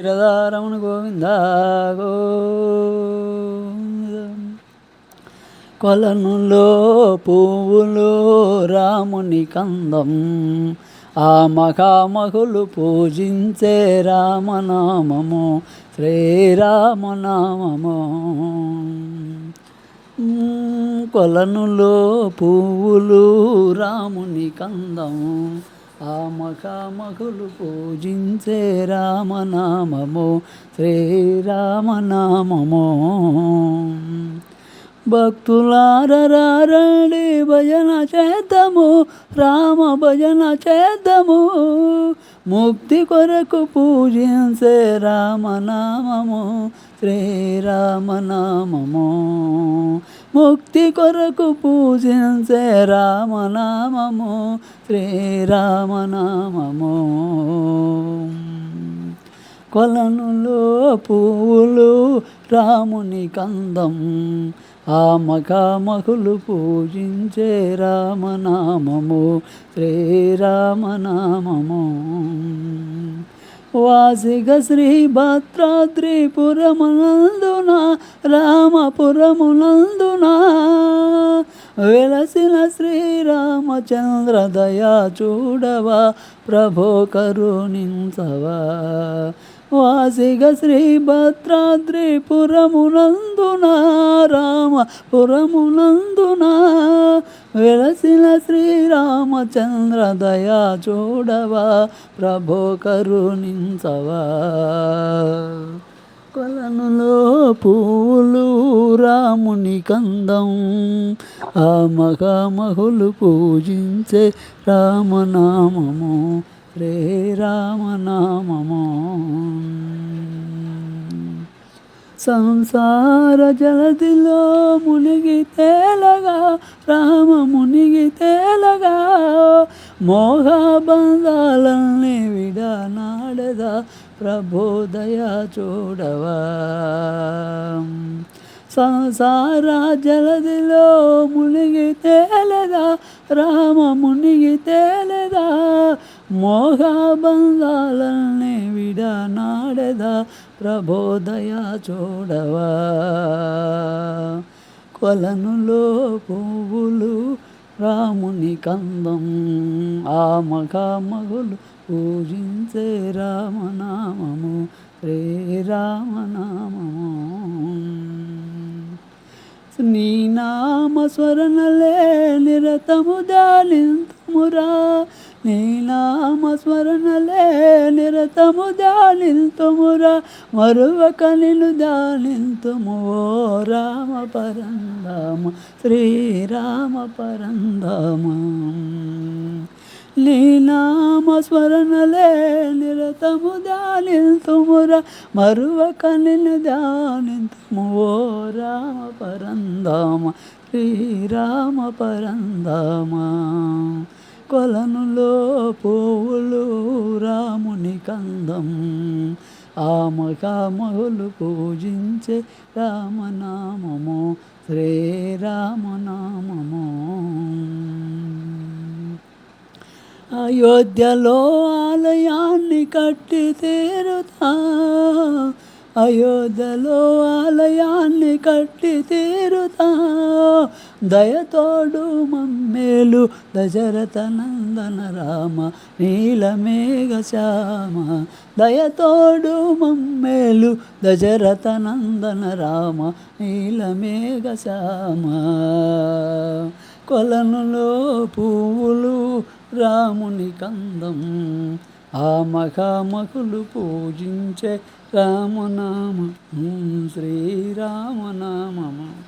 రమణ గోవింద కొలనులో పువ్వులు రాముని కందం ఆ మహామహులు పూజించే రామనామము శ్రీరామనామము. కొలనులో పువ్వులు రాముని కందము ఆమకామకులు పూజించే రామనామము శ్రీరామనామము. భక్తులారరారండి భజన చేద్దాము రామ భజన చేద్దాము. ముక్తి కొరకు పూజించే రామనామము శ్రీరామనామము. ముక్తి కొరకు పూజించే రామనామము శ్రీరామనామము. కొలనులో పువ్వులు రాముని కందం. ఆ మఖామహులు పూజించే రామనామము శ్రీరామనామము వాసిగ శ్రీ భద్రాద్రిపురమునందున రామపురమునందున. వెలసిన శ్రీరామచంద్ర దయా చూడవా ప్రభో కరుణించవా. వాసిగ శ్రీ భద్రాద్రిపురమునందున రామపురమునందున వెలసిన శ్రీరామచంద్ర దయా చూడవా ప్రభో కరుణించవా. కొలనులో పూలు రాముని కందం ఆ మహామహులు పూజించే రామనామము రే రామనామము. సంసార జలదిలో మునిగి తేలగా రామ మునిగి తేలగా మోహ విడనాడదా ప్రబోదయ చూడవా. సంసార జలదిలో మునిగి తేలదా రామ మునిగి తేలదా మోహ విడనాడదా ప్రబోదయ చూడవా? కొలనులో పువ్వులు రాముని కందం ఆ మగులు పూజించే రామనామము రే రామనామము. నీ నామ స్మరణలే నిరతము దానింతుమురా నీ నామ స్మరణలే నిరతము దానింతుమురా మరువక నిన్ను దానింతుము ఓ రామ పరందామ శ్రీరామ పరందామ నీ నామ స్మరణలే నిరతము దానింతుముర మరువక నిన్ను దానింతుము ఓ రామ పరందామ శ్రీరామ పరందామ కొలనులో పువ్వులు రాముని కందం. ఆ పూజించే రామనామము శ్రీరామనామము అయోధ్యలో ఆలయాన్ని కట్టి తీరుతా. అయోధ్యలో ఆలయాన్ని కట్టి తీరుతా. దయతోడు మమ్మేలు దశరథ నందన రామ నీలమేఘ శ్యామ. దయతోడు మమ్మేలు దశరథ నందన రామ నీలమేఘ శ్యామ. కొలనులో పువ్వులు రాముని కందం ఆ మహామహులు పూజించే రామనామ. శ్రీరామనామము